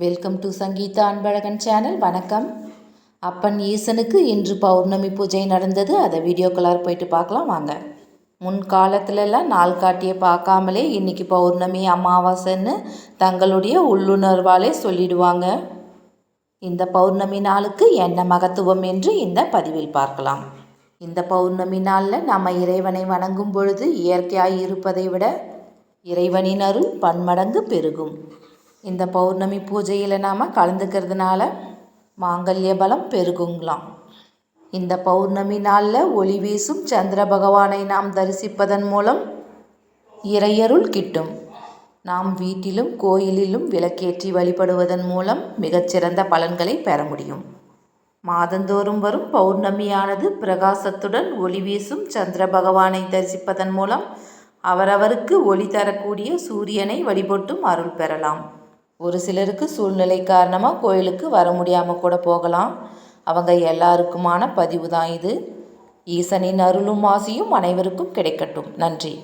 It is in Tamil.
Welcome to Sangeetha Anbazhagan channel வணக்கம். அப்பன் ஈசனுக்கு இன்று பௌர்ணமி பூஜை நடந்தது. அதை வீடியோக்குள்ளார் போயிட்டு பார்க்கலாம் வாங்க. முன்காலத்துலலாம் நாள் காட்டியை பார்க்காமலே இன்றைக்கி பௌர்ணமி அமாவாசைன்னு தங்களுடைய உள்ளுணர்வாலே சொல்லிடுவாங்க. இந்த பௌர்ணமி நாளுக்கு என்ன மகத்துவம் என்று இந்த பதிவில் பார்க்கலாம். இந்த பௌர்ணமி நாளில் நம்ம இறைவனை வணங்கும் பொழுது இயற்கையாக இருப்பதை விட இறைவனின் அருள் பன்மடங்கு பெருகும். இந்த பௌர்ணமி பூஜையில் நாம் கலந்துக்கிறதுனால மாங்கல்ய பலம் பெருகுங்களாம். இந்த பௌர்ணமி நாளில் ஒளி வீசும் சந்திர பகவானை நாம் தரிசிப்பதன் மூலம் இறையருள் கிட்டும். நாம் வீட்டிலும் கோயிலிலும் விளக்கேற்றி வழிபடுவதன் மூலம் மிகச்சிறந்த பலன்களை பெற முடியும். மாதந்தோறும் வரும் பௌர்ணமியானது பிரகாசத்துடன் ஒளி வீசும் சந்திர பகவானை தரிசிப்பதன் மூலம் அவரவருக்கு ஒளி தரக்கூடிய சூரியனை வழிபட்டும் அருள் பெறலாம். ஒரு சிலருக்கு சூழ்நிலை காரணமாக கோயிலுக்கு வர முடியாமல் கூட போகலாம். அவங்க எல்லாருக்குமான பதிவு தான் இது. ஈசனின் அருளும் ஆசியும் அனைவருக்கும் கிடைக்கட்டும். நன்றி.